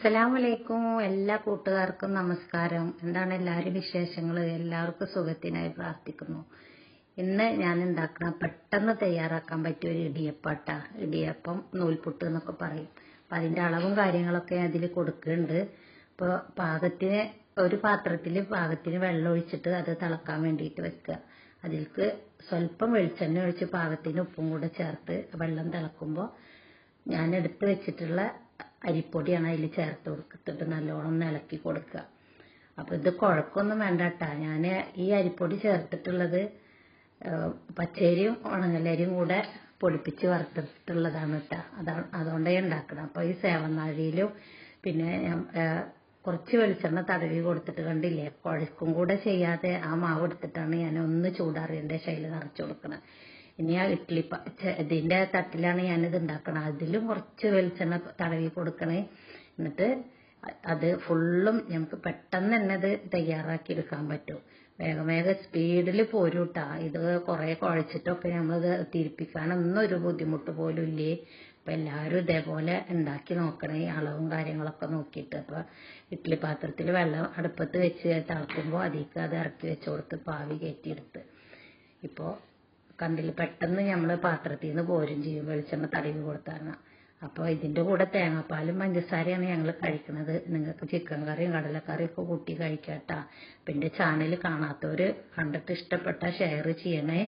അസ്സലാമലൈക്കും എല്ലാ കൂട്ടുകാർക്കും നമസ്കാരം. എന്താണ് എല്ലാവരും വിശേഷങ്ങൾ? എല്ലാവർക്കും സുഖത്തിനായി പ്രാർത്ഥിക്കുന്നു. ഇന്ന് ഞാൻ ഉണ്ടാക്കുന്ന പെട്ടെന്ന് തയ്യാറാക്കാൻ പറ്റിയ ഒരു ഇടിയപ്പാട്ട ഇടിയപ്പം നൂൽപുട്ട് എന്നൊക്കെ പറയും. അപ്പം അതിന്റെ അളവും കാര്യങ്ങളൊക്കെ അതിൽ കൊടുക്കുന്നുണ്ട്. അപ്പോൾ പാകത്തിന് ഒരു പാത്രത്തിൽ പാകത്തിന് വെള്ളം ഒഴിച്ചിട്ട് അത് തിളക്കാൻ വേണ്ടിയിട്ട് വെക്കുക. അതിലേക്ക് സ്വല്പം വെളിച്ചെണ്ണ ഒഴിച്ച് പാകത്തിന് ഉപ്പും കൂടെ ചേർത്ത് വെള്ളം തിളക്കുമ്പോൾ ഞാൻ എടുത്ത് വെച്ചിട്ടുള്ള അരിപ്പൊടിയാണ് അതിൽ ചേർത്ത് കൊടുത്തിട്ട് നല്ലോണം ഇളക്കി കൊടുക്കുക. അപ്പോൾ ഇത് കുഴക്കൊന്നും വേണ്ട കേട്ടാ ഞാൻ ഈ അരിപ്പൊടി ചേർത്തിട്ടുള്ളത് പച്ചരിയും ഉണങ്ങലരിയും കൂടെ പൊടിപ്പിച്ച് വറുത്തിട്ടുള്ളതാണ് കേട്ടോ അതാണ് അതുകൊണ്ടേ ഉണ്ടാക്കണം. അപ്പോൾ ഈ സേവനാഴിയിലും പിന്നെ കുറച്ച് വെളിച്ചെണ്ണ തടവി കൊടുത്തിട്ട് കണ്ടില്ലേ? കുഴക്കും കൂടെ ചെയ്യാതെ ആ മാവ് എടുത്തിട്ടാണ് ഞാൻ ഒന്ന് ചൂടാറിയതിന്റെ ശൈലി നിറച്ചു കൊടുക്കുന്നത് ഇനി ആ ഇഡ്ഡലി ഇതിന്റെ തട്ടിലാണ് ഞാനിത് ഉണ്ടാക്കണത് അതിലും കുറച്ച് വെളിച്ചെണ്ണ തടവി കൊടുക്കണേ. എന്നിട്ട് അത് ഫുള്ളും നമുക്ക് പെട്ടെന്ന് തന്നെ ഇത് തയ്യാറാക്കി എടുക്കാൻ പറ്റും. വേഗം വേഗം സ്പീഡിൽ പോരൂട്ടാ. ഇത് കുറെ കുഴച്ചിട്ടൊക്കെ നമ്മളിത് തിരിപ്പിക്കാനൊന്നും ഒരു ബുദ്ധിമുട്ട് പോലും ഇല്ലേ? അപ്പൊ എല്ലാവരും ഇതേപോലെ ഉണ്ടാക്കി നോക്കണേ അളവും കാര്യങ്ങളൊക്കെ നോക്കിയിട്ട്. അപ്പൊ ഇഡ്ഡലി പാത്രത്തിൽ വെള്ളം അടുപ്പത്ത് വെച്ച് തിളക്കുമ്പോൾ അതിലേക്ക് അത് ഇറക്കി വെച്ച് കൊടുത്ത് പാവി കയറ്റിയെടുത്ത് ഇപ്പോൾ കണ്ടില്ല? പെട്ടെന്ന് നമ്മൾ പാത്രത്തിൽ നിന്ന് പോരും ചെയ്യും വെളിച്ചെണ്ണ തടവി കൊടുത്താണ് അപ്പോൾ ഇതിന്റെ കൂടെ തേങ്ങാപ്പാലും പഞ്ചസാരയാണ് ഞങ്ങൾ കഴിക്കുന്നത് നിങ്ങൾക്ക് ചിക്കൻ കറിയും കടലക്കറിയും ഒക്കെ കൂട്ടി കഴിക്കാട്ടാ. പിന്നെ ചാനൽ കാണാത്തവർ കണ്ടിട്ട് ഇഷ്ടപ്പെട്ട ഷെയർ ചെയ്യണേ.